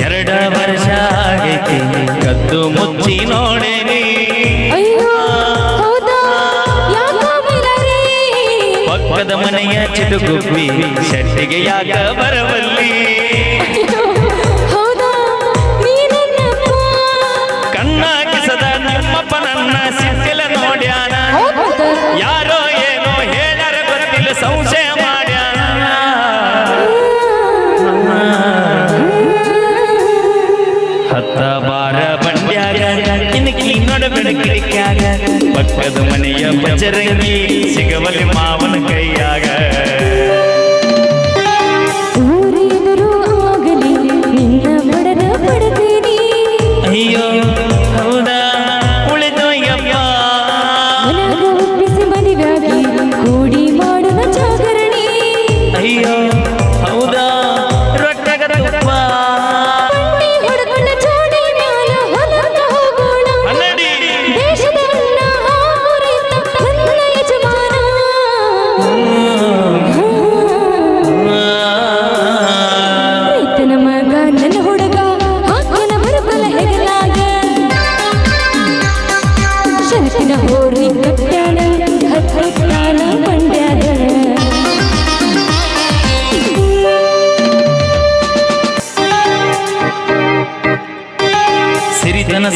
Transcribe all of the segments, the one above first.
ಎರಡ ವರ್ಷ ಆಗೈತಿ ಕದ್ದು ಮುಚ್ಚಿ ನೋಡೇನಿ ಪಕ್ಕದ ಮನೆಯ ಚಿಟುಗುಬ್ಬಿ ಶೆಟ್ಟಿಗೆ ಯಾಕ ಬರವಲ್ಲಿ? ಹತ್ತ ಬಾರ ಬಂಡ್ಯಾಗ ಇನ್ಕಿ ನಡುವಿನ ಕಿಡಿಕ್ಯಾಗ ಪಕ್ಕದ ಮನೆಯ ಬಜರಂಗಿ ಸಿಗವಲಿ ಮಾವನ ಕೈಯಾಗ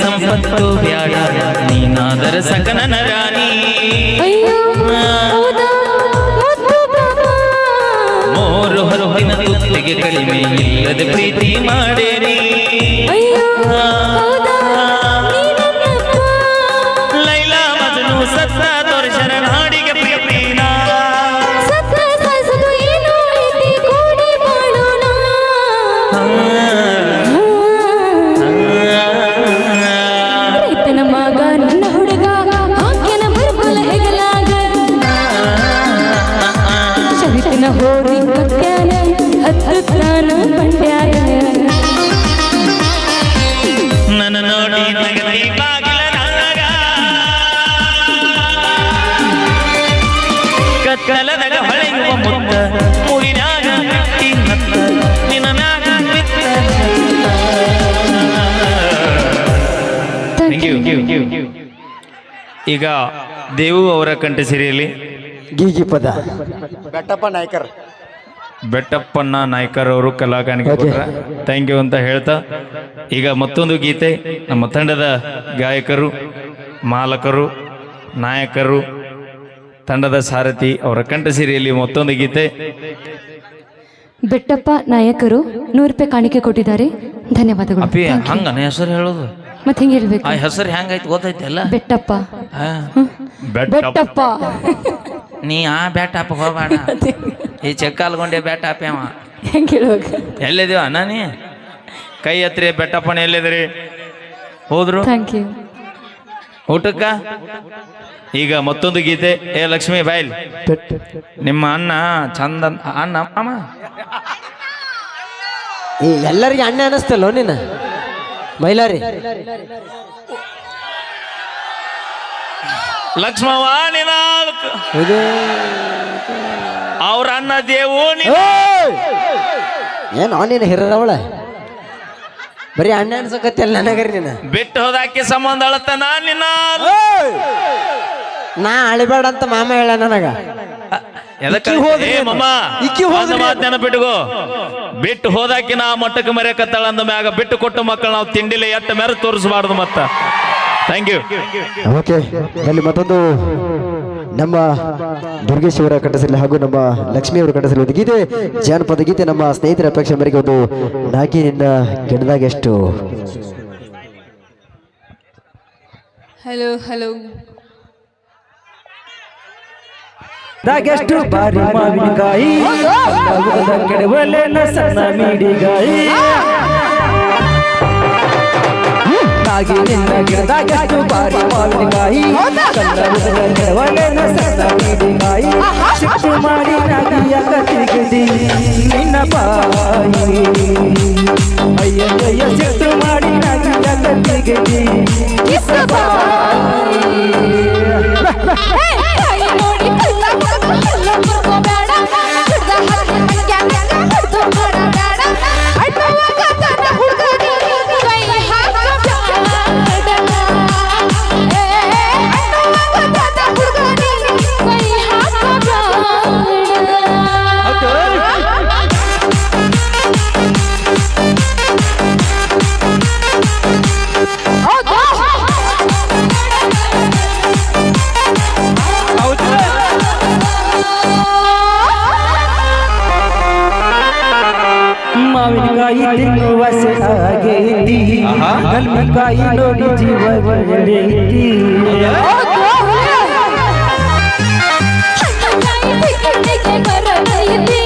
ಸಂಪತ್ತು ಬ್ಯಾಡ. ನೀನಾದರ ಸಕನ ರಾಣಿ. ಮೋರು ಹೊರಗಿನ ತುತ್ತಿಗೆ ಕಡಿಮೆ ಇಲ್ಲದ ಪ್ರೀತಿ ಮಾಡೇನಿ ಕತ್ತಲದಾಗ ಹೊಳೆಯುವ ಮುತ್ತ ನಿನ್ನ ಮ್ಯಾಗ ಬಿತ್ತ. Thank ಈಗ ದೇವು ಅವರ ಕಂಠ ಸಿರಿಯಲ್ಲಿ. ಗೀಗಿ ಪದ. ಬೆಟ್ಟಪ್ಪ ನಾಯ್ಕರ್. ಬೆಟ್ಟಪ್ಪಣ್ಣ ನಾಯ್ಕರ್ ಅವರು Okay. ಥ್ಯಾಂಕ್ ಯು ಅಂತ ಹೇಳ್ತಾ ಈಗ ಮತ್ತೊಂದು ಗೀತೆ. ನಮ್ಮ ತಂಡದ ಗಾಯಕರು ಮಾಲಕರು ನಾಯಕರು ತಂಡದ ಸಾರಥಿ ಅವರ ಕಂಠ ಸಿರಿಯಲ್ಲಿ ಮತ್ತೊಂದು ಗೀತೆ. ಬೆಟ್ಟಪ್ಪ ನಾಯಕರು ನೂರು ರೂಪಾಯಿ ಕಾಣಿಕೆ ಕೊಟ್ಟಿದ್ದಾರೆ. ಧನ್ಯವಾದಗಳು. ಅಪ್ಪಿ ಹಂಗ ಹೆಸರು ಹೇಳೋದು? ಮತ್ತೆ ಹಿಂಗೆ ಹೇಳ್ಬೇಕು? ಆ ಹೆಸರು ಹೆಂಗೈತಿ ಗೊತ್ತೈತಲ್ಲ? ಬೆಟ್ಟಪ್ಪ. ಆ, ಬೆಟ್ಟಪ್ಪ. ಬೆಟ್ಟಪ್ಪ. ನೀ ಆ ಬ್ಯಾಟ್ ಹೋಗಬೇಡ. ಹೋಗ್ಬೇಡ ಈ ಚೆಕ್ಕಾಲ್ಗೊಂಡೆ ಬ್ಯಾಟ್ ಹಾಪ್ಯಾವ ಹೆಂಗೆ ಹೇಳ್ಬೇಕು ಎಲ್ಲಿದೀವ ಅಣ್ಣ ನೀ? ಕೈ ಹತ್ರಿ ಬೆಟ್ಟಪ್ಪನ ಎಲ್ಲಿದ್ರಿ ಹೋದ್ರು? ಥ್ಯಾಂಕ್ ಯು ಊಟಕ್ಕ? ಈಗ ಮತ್ತೊಂದು ಗೀತೆ. ಏ ಲಕ್ಷ್ಮಿ ಬೈಲ್. ನಿಮ್ಮ ಅಣ್ಣ ಚಂದ ಅಣ್ಣ ಮಾಮ? ಈ ಎಲ್ಲರಿಗೆ ಅಣ್ಣ ಅನಿಸ್ತಲ್ಲೋ ನಿನ್ನ? ಮೈಲಾರಿ ಇದು ಅವ್ರ ಅಣ್ಣ ದೇವು ನೀ- ಏನು ನೀನು ಬರೀ ಅಣ್ಣ ಅನ್ಸಕತ್ತೆ ನನಗರಿ ನೀನು ಬಿಟ್ಟು ಹೋದಾಕಿ ಸಂಬಂಧ ಅಳತನ ನಿನ್ನ. ನಾ ಅಳಿಬೇಡ ಅಂತ ಮಾಮ ಹೇಳ ನನಗ. ನೆನಪಿಟ್ಕೋ. ಬಿಟ್ಟು ಹೋದಾಕಿ ನಾ ಮಟ್ಟಕ್ಕೆ ಮರೆಯಕತ್ತಾಳ ಅಂದ ಮ್ಯಾಗ ಬಿಟ್ಟು ಕೊಟ್ಟು ಮಕ್ಕಳು ನಾವು ತಿಂಡಿಲೆ ಎಟ್ಟ ಮೇರೆ ತೋರಿಸಬಾರ್ದು ಮತ್ತ. ಥ್ಯಾಂಕ್ ಯು ಓಕೆ ಅಲ್ಲಿ ಮತ್ತೊಂದು ನಮ್ಮ ದುರ್ಗೇಶ್ ಅವರ ಕಟ್ಟಸಲಿ ಹಾಗೂ ನಮ್ಮ ಲಕ್ಷ್ಮಿ ಅವರ ಕಟ್ಟಸಲಿ ಒಂದು ಗೀತೆ ಜಾನಪದ ಗೀತೆ ನಮ್ಮ ಸ್ನೇಹಿತರ ಅಪೇಕ್ಷೆ ಮೇರೆಗೆ ಒಂದು ನಾಗಿನಿಂದ ಗಿಡದಾಗ ಎಷ್ಟು? ಹಲೋ ಹಲೋ ದಾಗೆಷ್ಟು ಬಾರಿ ಮಾವಿನಕಾಯಿ ಕೆಡವಲೆನ ಸಣ್ಣ ಮೀಡಿಗಾಯಿ. ನಾಗಿ ನಿನ್ನ ಗಿಡದಾಗೆಷ್ಟು ಬಾರಿ ಮಾವಿನಕಾಯಿ ಕೆಡವಲೆನ ಸಣ್ಣ ಮೀಡಿಗಾಯಿ. ಶಿಶು ಮಾಡಿ ನಾಗಿಯ ಕತ್ತಿಗಿಡಿ ನಿನ್ನ ಬಾಯಿ ತಿನ್ನುವ ಆಗೈತಿ ಕಲ್ಮಿಕಾಯಿ ನೋಡಿ ಜೀವ ಬೆಳೆದೈತಿ ಮಾವಿನಕಾಯಿ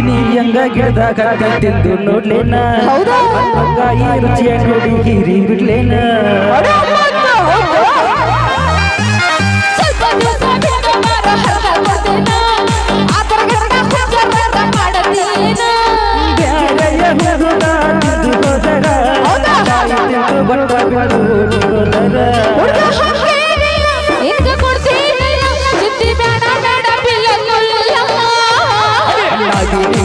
ಗಿನಿ ಹೆಂಗ ಗಿಡದಾಗ ತಿಂದು ನೋಡ್ಲೇನ? ಕಾಯಿ ರುಚಿಯ ನೋಡಿ ಹೀರಿ ಬಿಡ್ಲೇನ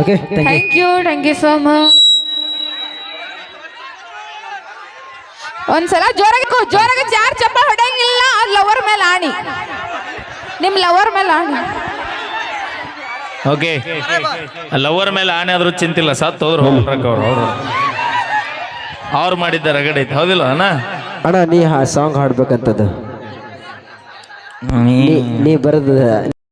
okay thank you thank you so much ಒಂದ್ಸಲ ಜೋರಾಗಿ ಜೋರಾಗಿ ಚಾರ್ ಚಪ್ಪಲ್ ಹೊಡೆಯಂಗಿಲ್ಲ ಲವರ್ ಮೇಲೆ ಆಣಿ. ನಿಮ್ ಲವರ್ ಮೇಲೆ ಆಣಿ. ಓಕೆ ಲವರ್ ಮೇಲೆ ಆನೆ ಆದ್ರೂ ಚಿಂತಿಲ್ಲ ಸತ್ತು ಹೋದ್ರು ಹೋಗ್ರಕ್ಕ ಅವ್ರು ಅವರು. ಅವ್ರು ಮಾಡಿದ್ದ ರಗಡೆ ಐತೆ ಹೌದಿಲ್ಲ ಅಣ್ಣ? ಅಣ್ಣ ನೀ ಸಾಂಗ್ ಹಾಡ್ಬೇಕಂತದ್ದು. ನೀ ನೀ ಬರೆದ